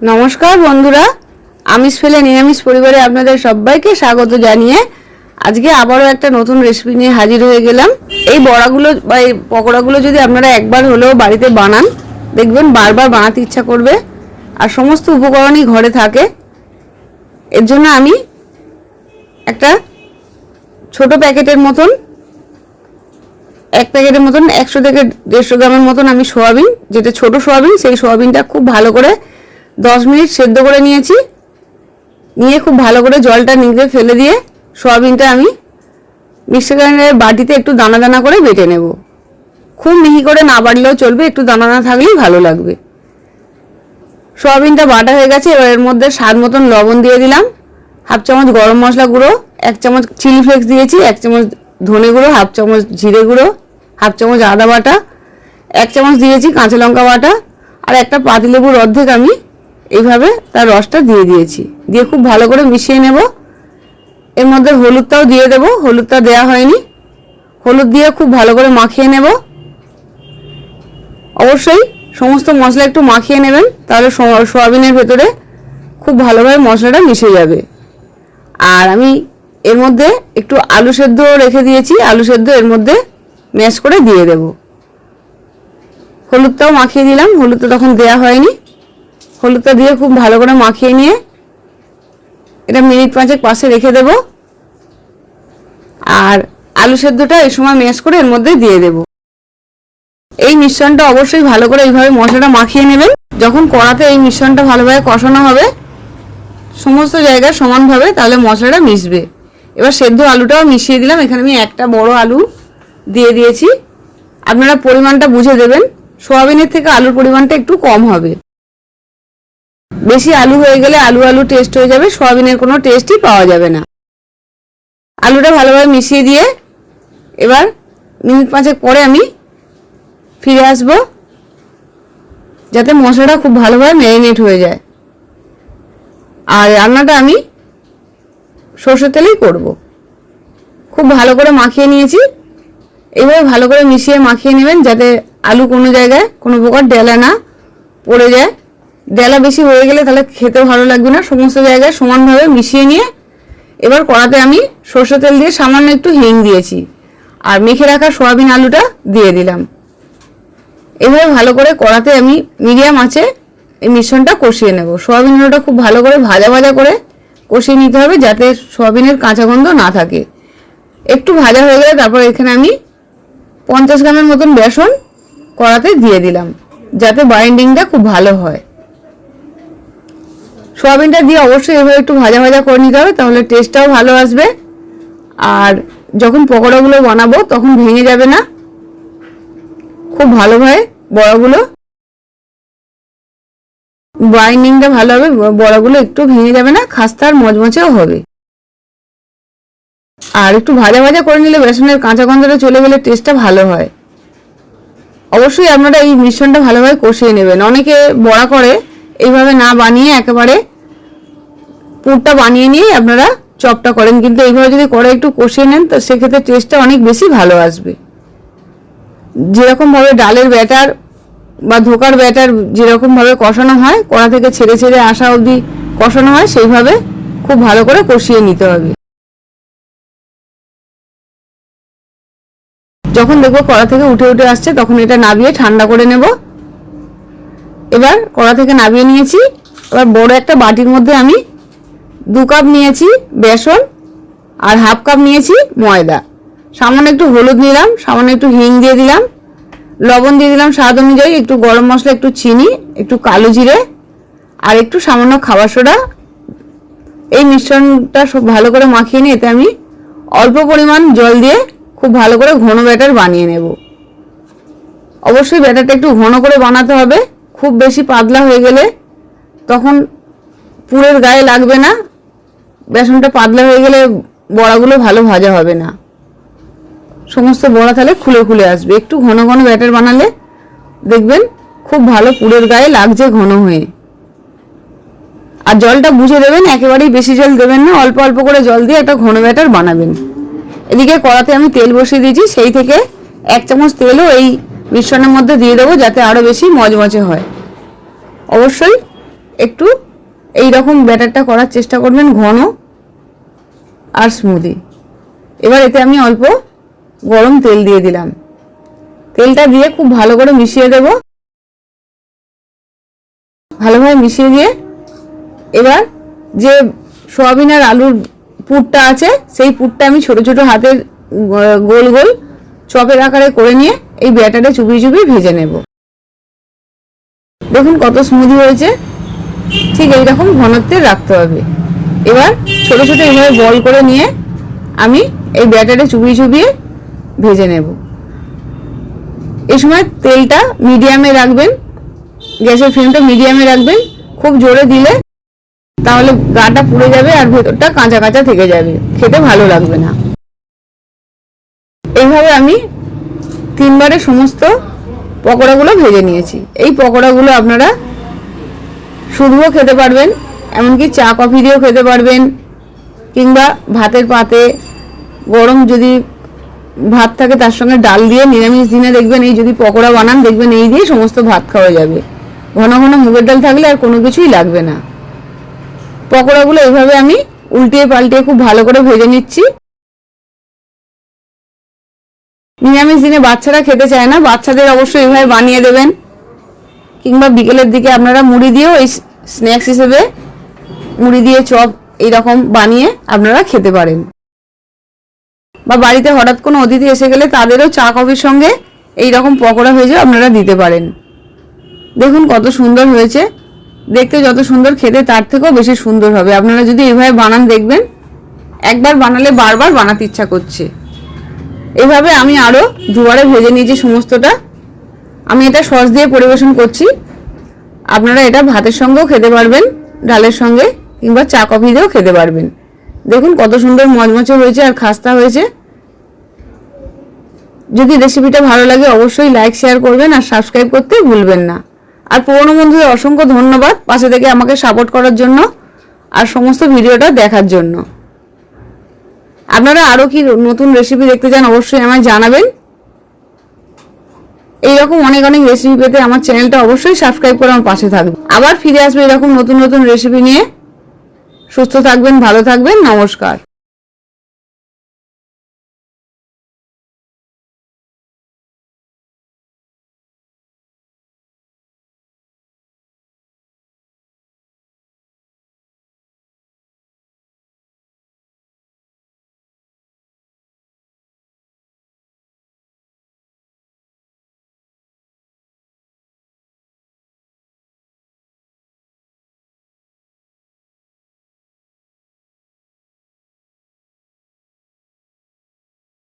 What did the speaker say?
নমস্কার বন্ধুরা আমিষ ফেলে নিরামিষ পরিবারে আপনাদের সবাইকে স্বাগত জানিয়ে আজকে আবারও একটা নতুন রেসিপি নিয়ে হাজির হয়ে গেলাম। এই বড়াগুলো বা এই পকোড়াগুলো যদি আপনারা একবার হলেও বাড়িতে বানান, দেখবেন বারবার বানাতে ইচ্ছা করবে আর সমস্ত উপকরণই ঘরে থাকে। এর জন্য আমি একটা ছোট প্যাকেটের মতন, এক প্যাকেটের মতন একশো থেকে দেড়শো গ্রামের মতন আমি সোয়াবিন, যেটা ছোট সোয়াবিন, সেই সোয়াবিনটা খুব ভালো করে দশ মিনিট সেদ্ধ করে নিয়েছি। নিয়ে খুব ভালো করে জলটা নিংড়ে ফেলে দিয়ে সোয়াবিনটা আমি মিক্সার গ্রাইন্ডারের বাটিতে একটু দানা দানা করে বেটে নেব। খুব মিহি করে না বাড়লেও চলবে, একটু দানা দানা থাকলেই ভালো লাগবে। সোয়াবিনটা বাটা হয়ে গেছে, এবার এর মধ্যে স্বাদ মতন লবণ দিয়ে দিলাম। হাফ চামচ গরম মশলা গুঁড়ো, এক চামচ চিলি ফ্লেক্স দিয়েছি, এক চামচ ধনে গুঁড়ো, হাফ চামচ জিরে গুঁড়ো, হাফ চামচ আদা বাটা, এক চামচ দিয়েছি কাঁচা লঙ্কা বাটা, আর একটা পাতিলেবুর অর্ধেক আমি এইভাবে তার রসটা দিয়ে দিয়েছি। দিয়ে খুব ভালো করে মিশিয়ে নেব। এর মধ্যে হলুদটাও দিয়ে দেব। হলুদটা দেওয়া হয়নি। হলুদ দিয়ে খুব ভালো করে মাখিয়ে নেব। অবশ্যই সমস্ত মশলা একটু মাখিয়ে নেবেন, তাহলে সোয়াবিনের ভেতরে খুব ভালোভাবে মশলাটা মিশে যাবে। আর আমি এর মধ্যে একটু আলু সেদ্ধ রেখে দিয়েছি। আলু সেদ্ধ এর মধ্যে ম্যাশ করে দিয়ে দেব। হলুদটাও মাখিয়ে দিলাম। হলুদটা তখন দেয়া হয়নি। হলুদটা দিয়ে খুব ভালো করে মাখিয়ে নিয়ে এটা মিনিট পাঁচেক পাশে রেখে দেব। আর আলু সেদ্ধটা এই সময় ম্যাশ করে এর মধ্যে দিয়ে দেব। এই মিশ্রণটা অবশ্যই ভালো করে এইভাবে মশলাটা মাখিয়ে নেবেন। যখন কড়াতে এই মিশ্রণটা ভালোভাবে কষানো হবে, সমস্ত জায়গায় সমানভাবে তাহলে মশলাটা মিশবে। এবার সেদ্ধ আলুটাও মিশিয়ে দিলাম। এখানে আমি একটা বড় আলু দিয়ে দিয়েছি। আপনারা পরিমাণটা বুঝে দেবেন। সোয়াবিনের থেকে আলুর পরিমাণটা একটু কম হবে। বেশি আলু হয়ে গেলে আলু আলু টেস্ট হয়ে যাবে, সোয়াবিনের কোনো টেস্টই পাওয়া যাবে না। আলুটা ভালোভাবে মিশিয়ে দিয়ে এবার মিনিট পাঁচেক পরে আমি ফিরে আসব, যাতে মশলাটা খুব ভালোভাবে ম্যারিনেট হয়ে যায়। আর রান্নাটা আমি সর্ষের তেলেই করব। খুব ভালো করে মাখিয়ে নিয়েছি। এইভাবে ভালো করে মিশিয়ে মাখিয়ে নেবেন, যাতে আলু কোনো জায়গায় কোনো প্রকার ডেলা না পড়ে যায়। ডেলা বেশি হয়ে গেলে তাহলে খেতেও ভালো লাগবে না। সমস্ত জায়গায় সমানভাবে মিশিয়ে নিয়ে এবার কড়াতে আমি সর্ষের তেল দিয়ে সামান্য একটু হিং দিয়েছি। আর মেখে রাখা সোয়াবিন আলুটা দিয়ে দিলাম। এভাবে ভালো করে কড়াতে আমি মিডিয়াম আছে এই মিশ্রণটা কষিয়ে নেব। সোয়াবিন আলুটা খুব ভালো করে ভাজা ভাজা করে কষিয়ে নিতে হবে যাতে সোয়াবিনের কাঁচা গন্ধ না থাকে। একটু ভাজা হয়ে গেলে তারপর এখানে আমি পঞ্চাশ গ্রামের মতন বেসন কড়াতে দিয়ে দিলাম, যাতে বাইন্ডিংটা খুব ভালো হয়। সোয়াবিনটা দিয়ে অবশ্যই এভাবে একটু ভাজা ভাজা করে নিতে হবে, তাহলে টেস্টটাও ভালো আসবে। আর যখন পকোড়াগুলো বানাবো, তখন ভেঙে যাবে না। খুব ভালোভাবে বড়াগুলো। বাইন্ডিংটা ভালো হবে, বড়াগুলো একটু ভেঙে যাবে না খাস্তার মচমচেও হবে। আর একটু ভাজা ভাজা করে নিলে বেসনের কাঁচা গন্ধটা চলে গেলে টেস্টটা ভালো হয়। অবশ্যই আপনারা এই মিশ্রণটা ভালোভাবে কষিয়ে নেবেন। অনেকে বড়া করে এইভাবে না বানিয়ে একেবারে পুরটা বানিয়ে নিয়ে আপনারা চপটা করেন। কিন্তু এইভাবে যদি করে একটু কষিয়ে নেন, তো সেক্ষেত্রে টেস্টটা অনেক বেশি ভালো আসবে। যেরকমভাবে ডালের ব্যাটার বা ধোকার ব্যাটার যেরকমভাবে কষানো হয়, কড়া থেকে ছেড়ে ছেড়ে আসা অবধি কষানো হয়, সেইভাবে খুব ভালো করে কষিয়ে নিতে হবে। যখন দেখব কড়া থেকে উঠে উঠে আসছে, তখন এটা নাবিয়ে ঠান্ডা করে নেব। এবার কড়া থেকে নামিয়ে নিয়েছি। এবার বড় একটা বাটির মধ্যে আমি দু কাপ নিয়েছি বেসন আর হাফ কাপ নিয়েছি ময়দা। সামান্য একটু হলুদ নিলাম, সামান্য একটু হিং দিয়ে দিলাম, লবণ দিয়ে দিলাম স্বাদ অনুযায়ী, একটু গরম মশলা, একটু চিনি, একটু কালো জিরে আর একটু সামান্য খাবার সোডা। এই মিশ্রণটা সব ভালো করে মাখিয়ে নিয়ে এতে আমি অল্প পরিমাণ জল দিয়ে খুব ভালো করে ঘন ব্যাটার বানিয়ে নেব। অবশ্যই ব্যাটারটা একটু ঘন করে বানাতে হবে। খুব বেশি পাতলা হয়ে গেলে তখন পুরের গায়ে লাগবে না। বেসনটা পাতলা হয়ে গেলে বড়াগুলো ভালো ভাজা হবে না। সমস্ত বড়া তাহলে খুলে খুলে আসবে। একটু ঘন ঘন ব্যাটার বানালে দেখবেন খুব ভালো পুরের গায়ে লাগছে ঘন হয়ে। আর জলটা বুঝে দেবেন, একেবারেই বেশি জল দেবেন না, অল্প অল্প করে জল দিয়ে একটা ঘন ব্যাটার বানাবেন। এদিকে কড়াতে আমি তেল বসিয়ে দিয়েছি, সেই থেকে এক চামচ তেলও এই মিশ্রণের মধ্যে দিয়ে দেবো যাতে আরও বেশি মজমচে হয়। অবশ্যই একটু এই রকম ব্যাটারটা করার চেষ্টা করবেন ঘন আর স্মুদি এবার এতে আমি অল্প গরম তেল দিয়ে দিলাম। তেলটা দিয়ে খুব ভালো করে মিশিয়ে দেব। ভালোভাবে মিশিয়ে দিয়ে এবার যে সোয়াবিন আর আলুর পুরটা আছে, সেই পুরটা আমি ছোট ছোট হাতের গোল গোল চপের আকারে করে নিয়ে এই ব্যাটারে চুপিয়ে চুপিয়ে ভেজে নেব। দেখুন কত স্মুদি হয়েছে। ঠিক এইরকম ঘনত্বের রাখতে হবে। এবার ছোট ছোট এইভাবে বল করে নিয়ে আমি এই ব্যাটারে চুবিয়ে চুবিয়ে ভেজে নেব। এই সময় তেলটা মিডিয়ামে রাখবেন। গ্যাসের ফ্লেমটা মিডিয়ামে রাখবেন। খুব জোরে দিলে তাহলে গাটা পুড়ে যাবে আর ভেতরটা কাঁচা কাঁচা থেকে যাবে। খেতে ভালো লাগবে না। এইভাবে আমি তিনবারে সমস্ত পকোড়াগুলো ভেজে নিয়েছি। এই পকোড়াগুলো আপনারা শুধুও খেতে পারবেন, এমনকি চা কফি দিয়েও খেতে পারবেন, কিংবা ভাতের পাতে গরম যদি ভাত থাকে তার সঙ্গে ডাল দিয়ে নিরামিষ দিনে দেখবেন এই যদি পকোড়া বানান, দেখবেন এই দিয়ে সমস্ত ভাত খাওয়া যাবে। ঘন ঘন মুগের ডাল থাকলে আর কোনো কিছুই লাগবে না। পকোড়াগুলো এভাবে আমি উল্টিয়ে পাল্টিয়ে খুব ভালো করে ভেজে নিচ্ছি। নিরামিষ দিনে বাচ্চারা খেতে চায় না, বাচ্চাদের অবশ্যই এভাবে বানিয়ে দেবেন। কিংবা বিকেলের দিকে আপনারা মুড়ি দিয়েও এই স্ন্যাক্স হিসেবে মুড়ি দিয়ে চপ এইরকম বানিয়ে আপনারা খেতে পারেন। বা বাড়িতে হঠাৎ কোনো অতিথি এসে গেলে তাদেরও চা কফির সঙ্গে এই রকম পকোড়া ভেজে আপনারা দিতে পারেন। দেখুন কত সুন্দর হয়েছে। দেখতে যত সুন্দর, খেতে তার থেকেও বেশি সুন্দর হবে। আপনারা যদি এইভাবে বানান দেখবেন, একবার বানালে বারবার বানাতে ইচ্ছা করছে। এভাবে আমি আরও দুবারে ভেজে নিয়েছি সমস্তটা। আমি এটা সস দিয়ে পরিবেশন করছি। আপনারা এটা ভাতের সঙ্গেও খেতে পারবেন, ডালের সঙ্গে, কিংবা চা কফি দিয়েও খেতে পারবেন। দেখুন কত সুন্দর মচমচে হয়েছে আর খাস্তা হয়েছে। যদি রেসিপিটা ভালো লাগে অবশ্যই লাইক, শেয়ার করবেন আর সাবস্ক্রাইব করতে ভুলবেন না। আর পুরনো বন্ধুদের অসংখ্য ধন্যবাদ পাশে থেকে আমাকে সাপোর্ট করার জন্য আর সমস্ত ভিডিওটা দেখার জন্য। আপনারা আরও কি নতুন রেসিপি দেখতে চান অবশ্যই আমায় জানাবেন। এইরকম অনেক অনেক রেসিপি পেতে আমার চ্যানেলটা অবশ্যই সাবস্ক্রাইব করে আমার পাশে থাকবে আবার ফিরে আসবে এরকম নতুন নতুন রেসিপি নিয়ে। সুস্থ থাকবেন, ভালো থাকবেন, নমস্কার।